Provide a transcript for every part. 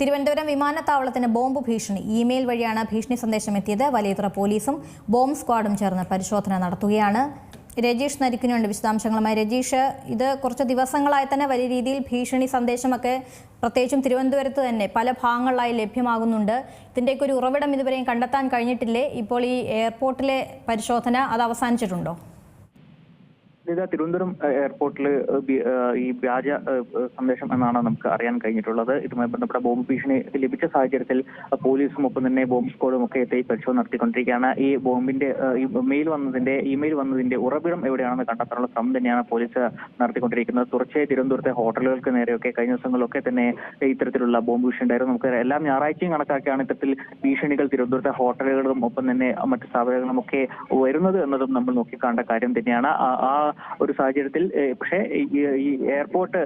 തിരുവനന്തപുരം വിമാനത്താവളത്തിന് ബോംബ് ഭീഷണി. ഇമെയിൽ വഴിയാണ് ഭീഷണി സന്ദേശം എത്തിയത് വലിയതുറ പോലീസും ബോംബ് സ്ക്വാഡും ചേർന്ന് പരിശോധന നടത്തുകയാണ്. രജീഷ് നരിക്കുന്നുണ്ട് വിശദാംശങ്ങളുമായി. രജീഷ് ഇത് കുറച്ച് ദിവസങ്ങളായി തന്നെ വലിയ രീതിയിൽ ഭീഷണി സന്ദേശമൊക്കെ പ്രത്യേകിച്ചും തിരുവനന്തപുരത്ത് തന്നെ പല ഭാഗങ്ങളിലായി ലഭ്യമാകുന്നുണ്ട്. ഇതിന്റെയൊക്കെ ഒരു ഉറവിടം ഇതുവരെയും കണ്ടെത്താൻ കഴിഞ്ഞിട്ടില്ലേ? ഇപ്പോൾ ഈ എയർപോർട്ടിലെ പരിശോധന അത് അവസാനിച്ചിട്ടുണ്ടോ? ഇത് തിരുവനന്തപുരം എയർപോർട്ടിൽ ഈ വ്യാജ സന്ദേശം എന്നാണ് നമുക്ക് അറിയാൻ കഴിഞ്ഞിട്ടുള്ളത്. ഇതുമായി ബന്ധപ്പെട്ട ബോംബ് ഭീഷണി ലഭിച്ച സാഹചര്യത്തിൽ പോലീസും ഒപ്പം തന്നെ ബോംബ് സ്ക്വാഡും ഒക്കെ എത്തി പരിശോധന നടത്തിക്കൊണ്ടിരിക്കുകയാണ്. ഈ ബോംബിന്റെ ഈ മെയിൽ വന്നതിന്റെ ഇമെയിൽ വന്നതിന്റെ ഉറവിടം എവിടെയാണെന്ന് കണ്ടെത്താനുള്ള ശ്രമം തന്നെയാണ് പോലീസ് നടത്തിക്കൊണ്ടിരിക്കുന്നത്. തുടർച്ചയായി തിരുവനന്തപുരത്തെ ഹോട്ടലുകൾക്ക് നേരെയൊക്കെ കഴിഞ്ഞ ദിവസങ്ങളിലൊക്കെ തന്നെ ഇത്തരത്തിലുള്ള ബോംബ് ഭീഷണി ഉണ്ടായിരുന്നു. നമുക്ക് എല്ലാം ഞായറാഴ്ചയും കണക്കാക്കിയാണ് ഇത്തരത്തിൽ ഭീഷണികൾ തിരുവനന്തപുരത്തെ ഹോട്ടലുകളും ഒപ്പം തന്നെ മറ്റ് സ്ഥാപനങ്ങളും ഒക്കെ വരുന്നത് എന്നതും നമ്മൾ നോക്കിക്കാണ്ട കാര്യം തന്നെയാണ്. ആ ഒരു സാഹചര്യത്തിൽ പക്ഷേ ഈ എയർപോർട്ട്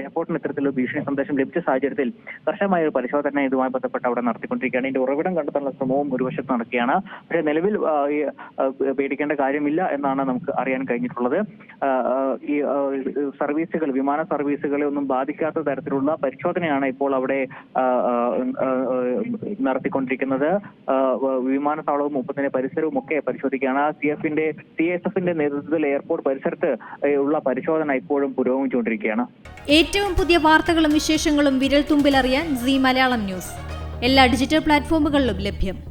എയർപോർട്ടിന് ഇത്തരത്തിലുള്ള ഭീഷണി സന്ദേശം ലഭിച്ച സാഹചര്യത്തിൽ കർശനമായ ഒരു പരിശോധന ഇതുമായി ബന്ധപ്പെട്ട് അവിടെ നടത്തിക്കൊണ്ടിരിക്കുകയാണ്. ഇതിന്റെ ഉറവിടം കണ്ടെത്താനുള്ള ശ്രമവും ഒരു വശത്ത് നടക്കുകയാണ്. പക്ഷേ നിലവിൽ പേടിക്കേണ്ട കാര്യമില്ല എന്നാണ് നമുക്ക് അറിയാൻ കഴിഞ്ഞിട്ടുള്ളത്. ഈ സർവീസുകൾ വിമാന സർവീസുകളെ ഒന്നും ബാധിക്കാത്ത തരത്തിലുള്ള പരിശോധനയാണ് ഇപ്പോൾ അവിടെ നടത്തിക്കൊണ്ടിരിക്കുന്നത്. വിമാനത്താവളവും മുപ്പത്തിന്റെ പരിസരവും ഒക്കെ പരിശോധിക്കുകയാണ്. സി എഫിന്റെ സി എസ് എഫിന്റെ നേതൃത്വത്തിൽ എയർപോർട്ട് പരിസരത്ത് ഉള്ള പരിശോധന ഇപ്പോഴും പുരോഗമിച്ചുകൊണ്ടിരിക്കുകയാണ്. ഏറ്റവും പുതിയ വാർത്തകളും വിശേഷങ്ങളും വിരൽ തുമ്പിലറിയാൻ സി മലയാളം ന്യൂസ്. എല്ലാ ഡിജിറ്റൽ പ്ലാറ്റ്ഫോമുകളിലും ലഭ്യം.